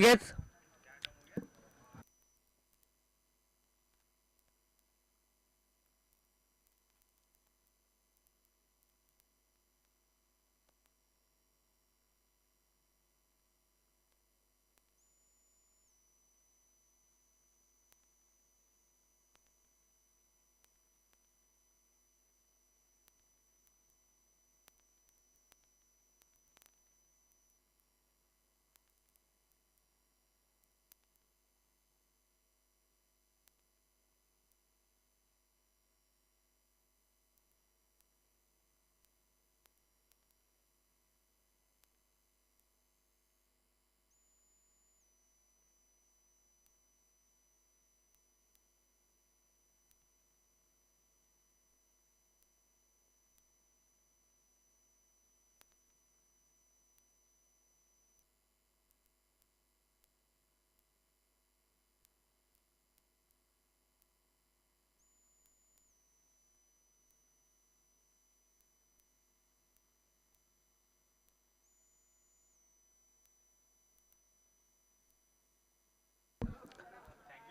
get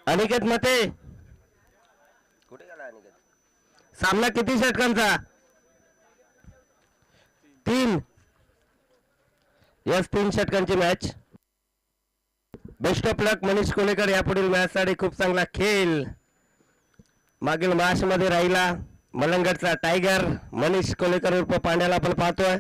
Aniket मते. कुठे गेला अनिकेत? सामना किती षटकांचा? तीन. यस तीन षटकांची match best of luck Manish Kolekar यापुढील मॅच साठी खूप चांगला खेळ. मागील मॅच मध्ये राहिला मलंगडचा टायगर मनीष कोलेकर उर्फ पांड्याला आपण पाहतोय.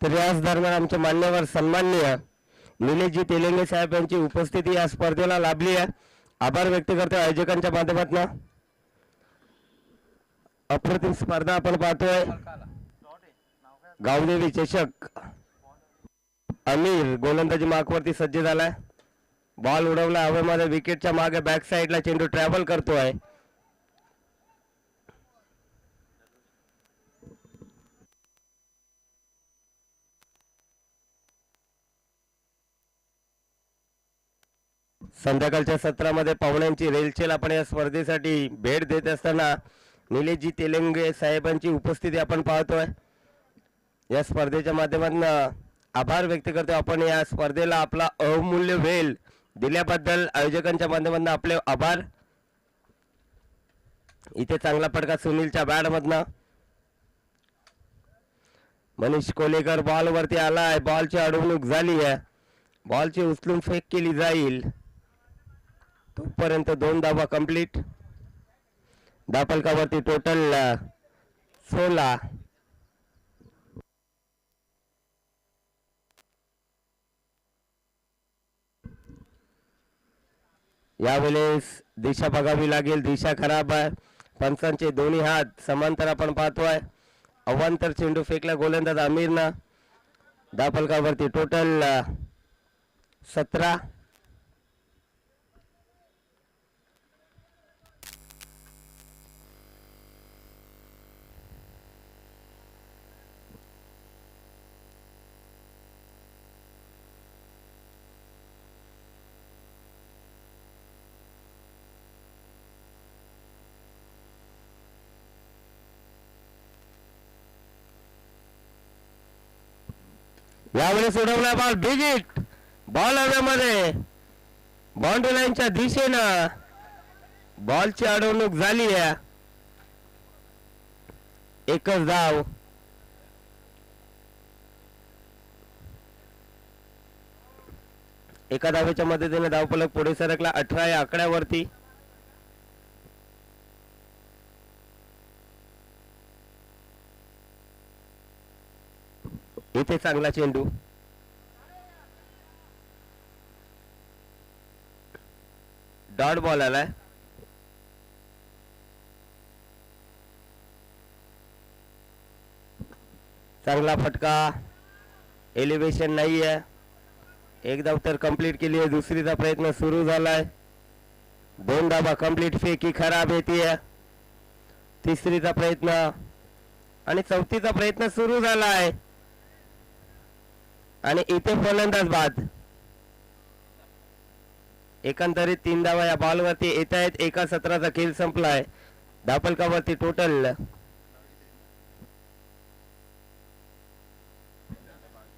तर याच दरम्यान आमचे मान्यवर सन्माननीय निलेशजी तेलंगे साहेब यांची उपस्थिती या स्पर्धेला लाभली आहे. आभार व्यक्त करतो आयोजकांच्या माध्यमातून. अप्रतिम स्पर्धा आपण पाहतोय. गावदेवी चषक. अमीर गोलंदाजी मार्कवरती सज्ज झालाय. बॉल उडवला. हवेमध्ये विकेटच्या मागे बॅक साईडला चेंडू ट्रॅव्हल करतोय. संध्याकाळच्या सत्रामध्ये पाहुण्यांची रेलचेल आपण या स्पर्धेसाठी भेट देत असताना निलेशजी तेलंगे साहेबांची उपस्थिती आपण पाहतोय. या स्पर्धेच्या माध्यमातून आभार व्यक्त करतो. आपण या स्पर्धेला आपला अवमूल्य वेळ दिल्याबद्दल आयोजकांच्या माध्यमातून आपले आभार. इथे चांगला फटका सुनीलच्या बॅटमधनं. मनीष कोलेकर बॉल वरती आलाय. बॉलची अडवणूक झाली आहे. बॉलची उचलून फेक केली जाईल. तोपर्यंत दोन धावा कंप्लीट धापलकावरती टोटल सोळा. यावेळेस दिशा बघावी लागेल. दिशा खराब आहे. पंचांचे दोन्ही हात समांतर आपण पाहतोय. अवांतर चेंडू फेकला गोलंदाज आमिरनं. दापलकावरती टोटल सतरा. यावेळेस उडवला बॉल बिग बॉल हव्यामध्ये बाउंड्री लाईनच्या दिशेनं बॉलची अडवणूक झाली आहे. एकच धाव. एका धावेच्या मदतीने धावफलक पुढे सरकला. अठरा या आकड्यावरती. इथे चांगला चेंडू. डॉट बॉल आलाय. चांगला फटका. एलिव्हेशन नाही आहे एक धाव तर कंप्लीट केली आहे. दुसरीचा प्रयत्न सुरू झालाय. दोन धाबा कंप्लीट फेकी खराब येते तिसरीचा प्रयत्न. आणि चौथीचा प्रयत्न सुरू झाला आहे आणि इथे फलंदाज बाद. एकंदरीत तीन धावा या बॉलवरती येत आहेत. एका सत्राचा खेळ संपलाय. धापलकावरती टोटल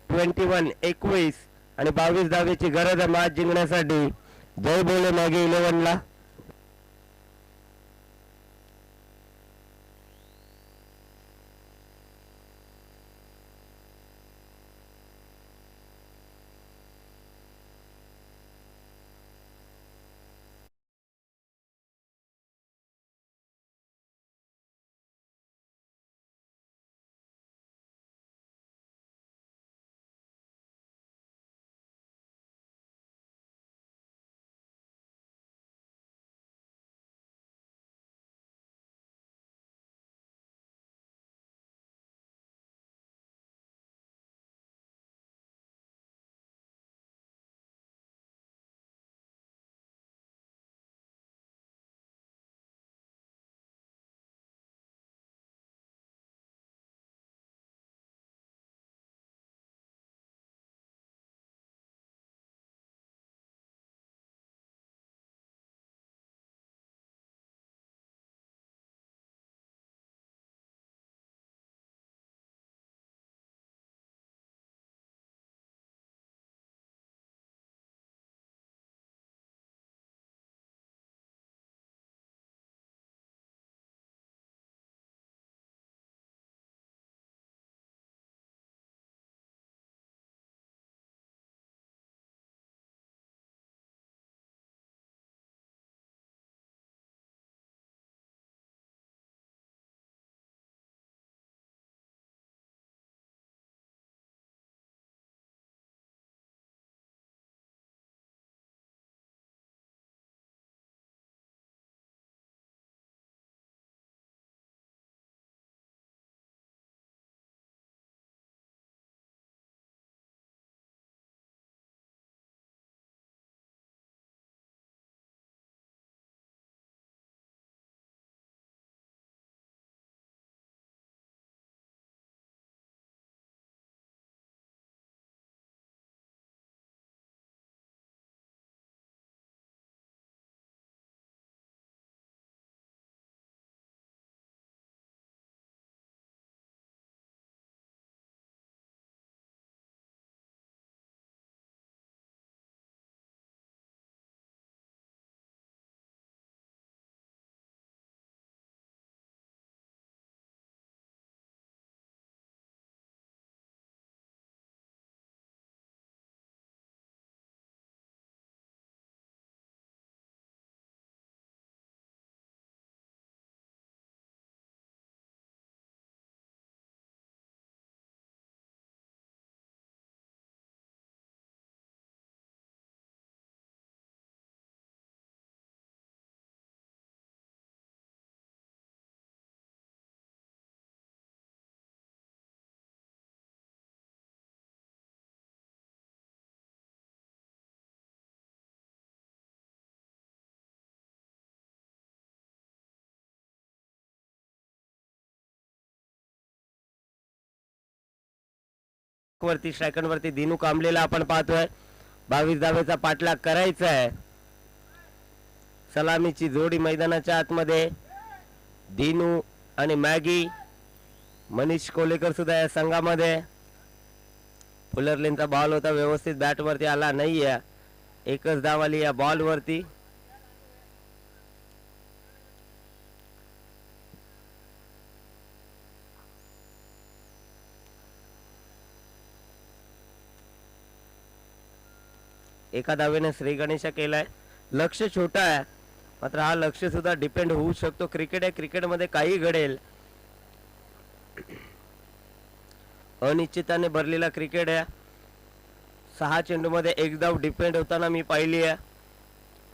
ट्वेंटी वन एकवीस आणि बावीस धावेची गरज आहे. मॅच जिंकण्यासाठी. जय बोले मागे इलेव्हनला वरती सेकंड वरती दिनू कांबलेला आपण पाहतोय. बावीस धावेचा पाठलाग करायचा आहे सलामीची जोडी मैदानाच्या आतमध्ये. दिनू आणि मॅगी. मनीष कोलेकर सुद्धा या संघामध्ये. फुलरलेनचा बॉल होता व्यवस्थित बॅट वरती आला आहे एकच धाव आली या बॉलवरती एका धावेने श्री गणेशा केलाय. लक्ष छोटा आहे. मात्र हा लक्ष सुद्धा डिपेंड होऊ शकतो. क्रिकेट आहे क्रिकेटमध्ये काही घडेल. अनिश्चिताने भरलेला क्रिकेट आहे. सहा चेंडूमध्ये एक धाव डिपेंड होताना मी पाहिली आहे.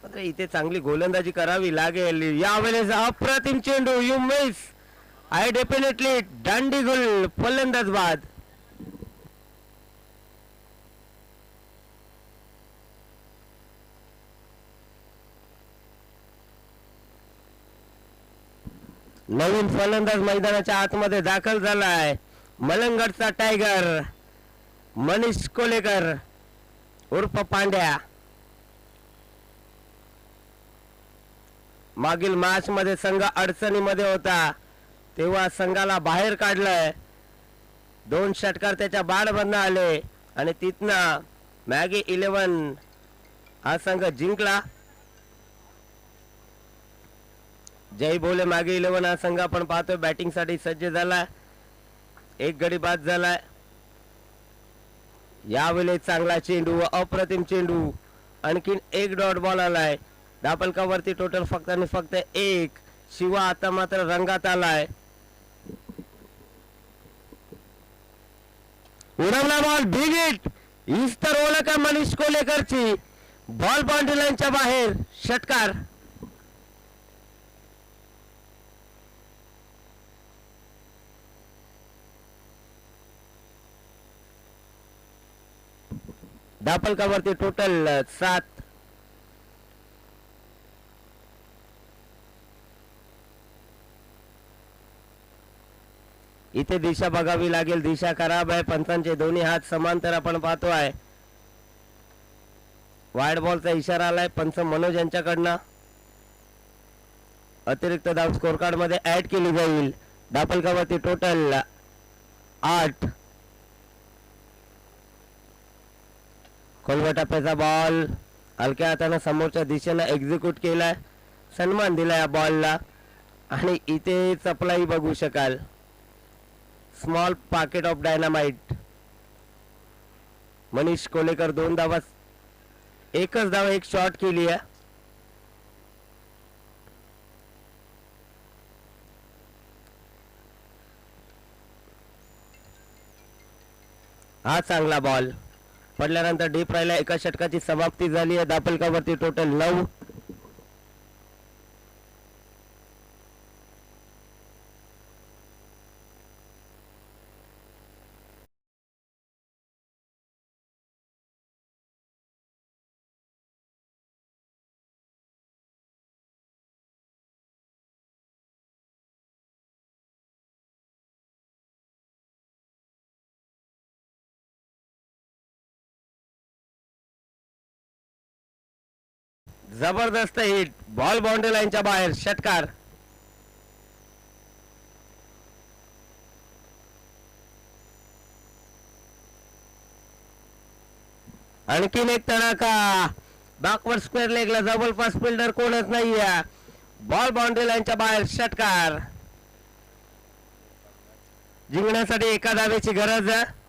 मात्र इथे चांगली गोलंदाजी करावी लागेल. यावेळेस अप्रतिम चेंडू यू मिस आय डेफिनेटली दांडीगुल फलंदाज बाद. नवीन फलंदाज मैदानाच्या आतमध्ये दाखल झालाय. मलंगडचा टायगर मनीष कोलेकर उर्फ पांड्या. मागील मॅच मध्ये संघ अडचणीमध्ये होता. तेव्हा संघाला बाहेर काढलंय. दोन षटकार त्याच्या बाडमधनं आले आणि तिथनं मॅगी इलेवन हा संघ जिंकला. जय बोले मागे इलेव्हन हा संघ आपण पाहतोय. बॅटिंगसाठी सज्ज झाला. एक गडी बाद झालाय यावेळी चांगला चेंडू व अप्रतिम चेंडू. आणखीन एक डॉट बॉल आलाय. दापलकावरती टोटल फक्त आणि फक्त एक. शिवा आता मात्र रंगात आलाय. उडवला बॉल बिग हिट हीच ओळख मनीष कोलेकरची. बॉल बाउंड्री लाईनच्या बाहेर. षटकार. दापलकावरती टोटल सात. इथे दिशा बघावी लागेल दिशा खराब आहे पंचांचे दोन्ही हात समांतर आपण पाहतो आहे. वाईड बॉलचा इशारा आलाय पंच मनोज यांच्याकडनं. अतिरिक्त धाव स्कोर कार्डमध्ये ऍड केली जाईल. दापलकावरती टोटल आठ. खोलवा बॉल हलक्या हातानं समोरच्या दिशेनं एक्झिक्यूट केला. सन्मान दिला या बॉलला आणि इथे चपलाही बघू शकाल. Small pocket of dynamite Manish Kolekar दोन धावा. एकच धाव एक शॉट केली आहे. हा चांगला बॉल पडल्यानंतर डीप राहिला. एका षटकाची समाप्ती झाली आहे. दापलकावरती टोटल नऊ जबरदस्त हिट बॉल बाउंड्री लाईनच्या बाहेर. षटकार. आणखीन एक तडाखा. बॅकवर्ड स्क्वेअर लेगला जबरपास फिल्डर कोणच नाहीये. बॉल बाउंड्री लाईनच्या बाहेर. षटकार. जिंकण्यासाठी एका धावेची गरज. आहे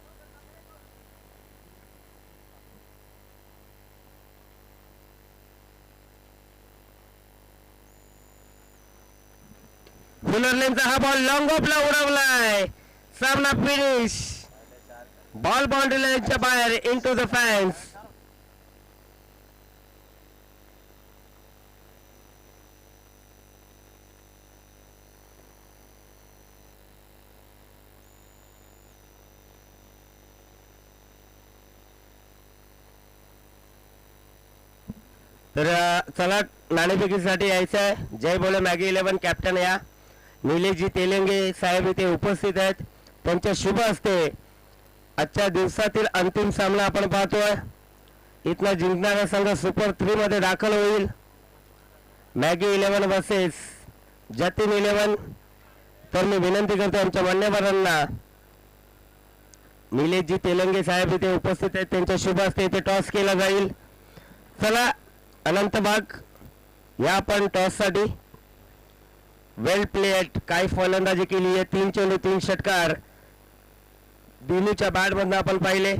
फुलरलेनचा हा बॉल लॉंग ऑफला उडवलाय. सामना फिनिश बॉल बाउंड्री लाईनच्या बाहेर इन टू द फॅन्स तर चला नाणेफेकीसाठी यायचं आहे जय बोले मॅगी इलेव्हन कॅप्टन या. निलेशजी तेलंगे साहेब इथे उपस्थित आहेत. त्यांच्या शुभ असते आजच्या दिवसातील अंतिम सामना आपण पाहतोय. इथनं जिंकणारा संघ सुपर थ्रीमध्ये दाखल होईल. Maggi eleven versus Jatin eleven तर मी विनंती करतो आमच्या मान्यवरांना निलेशजी तेलंगे साहेब इथे उपस्थित आहेत. त्यांच्या शुभ असते इथे टॉस केला जाईल. चला अनंतबाग या आपण टॉससाठी वेल प्लेट काय फलंदाजी केली आहे. तीन चेंडू तीन षटकार. दिनूच्या बॅटमधनं आपण पाहिले.